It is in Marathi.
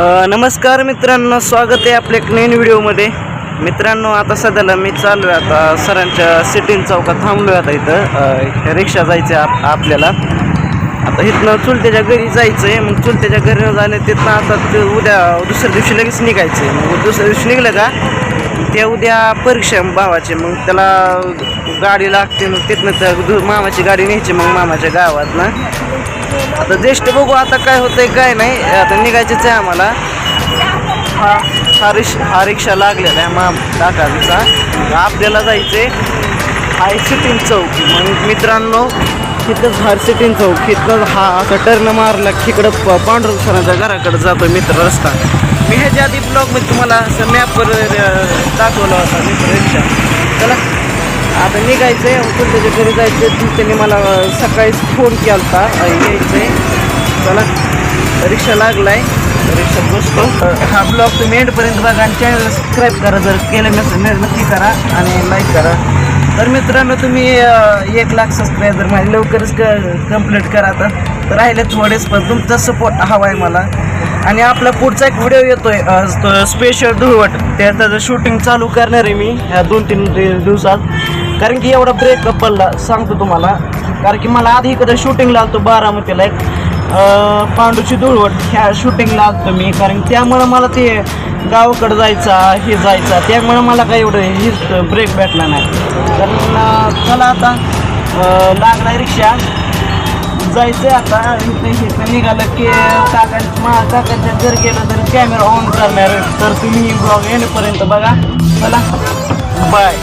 नमस्कार मित्रांनो स्वागत आहे आपल्या एक नवीन व्हिडिओमध्ये. मित्रांनो आता सध्याला मी चालू आहे आता सरांच्या सिटीन चौकात थांबलो आहे आता इथं. रिक्षा जायचं आहे आप आपल्याला. आता इथनं चुलत्याच्या घरी जायचं आहे मग चुलत्याच्या घरी झालं तिथनं आता ते उद्या दुसऱ्या दिवशी लगेच निघायचं आहे मग दुसऱ्या दिवशी निघलं का ते उद्या परीक्षा भावाचे मग त्याला गाडी लागते मग तिथनं तर मामाची गाडी न्यायची मग मामाच्या गावात ना आता ज्येष्ठ बघू आता काय होतंय काय नाही. आता निघायचंच आहे आम्हाला. हा हा रिक्ष हा रिक्षा लागलेला आहे मा काकांचा. आपल्याला जायचंय हाय सिटिंग चौक. मग मित्रांनो तिथंच हार सिटिंग चौक. तिथं हा असा टर्न मारला तिकडं प- पांढरून सरांच्या घराकडे जातो मित्र रस्ता. मी ह्याच्या आधी ब्लॉगमध्ये तुम्हाला असं मॅपवर दाखवला होता मित्र रिक्षा. चला. आता निघायचं आहे कुठल्याच्या घरी जायचं त्यांनी मला सकाळीच फोन केला होता यायचं आहे चला रिक्षा लागलाय. रिक्षात बसतो. हा ब्लॉग तुम्ही एंडपर्यंत बघा आणि चॅनलला सबस्क्राईब करा. जर केलं नसेल नक्की करा आणि लाईक करा. तर मित्रांनो तुम्ही एक लाख सबस्क्रायबर माझे लवकरच क कंप्लीट करा आता. तर राहिले थोडेच पण तुमचा सपोर्ट हवा आहे मला. आणि आपला पुढचा एक व्हिडिओ येतो आहे स्पेशल धुळवट. त्या त्याचं शूटिंग चालू करणार आहे मी ह्या दोन तीन दिवसात. कारण की एवढा ब्रेकअप पडला सांगतो तुम्हाला. कारण की मला आधी इकडं शूटिंगला आलतो बारामतीला एक. पांडूची धुळवट ह्या शूटिंगला आलतो मी कारण त्यामुळं मला ते गावाकडं जायचा हे जायचा त्यामुळं मला काही एवढं हेच ब्रेक भेटला नाही. कारण चला आता लागला रिक्षा. जायचं आता इथं इथं निघालं की काका मा काकाच्या जर गेलं तर कॅमेरा ऑन करणार. तर तुम्ही ब्लॉग येण्यापर्यंत बघा. चला. बाय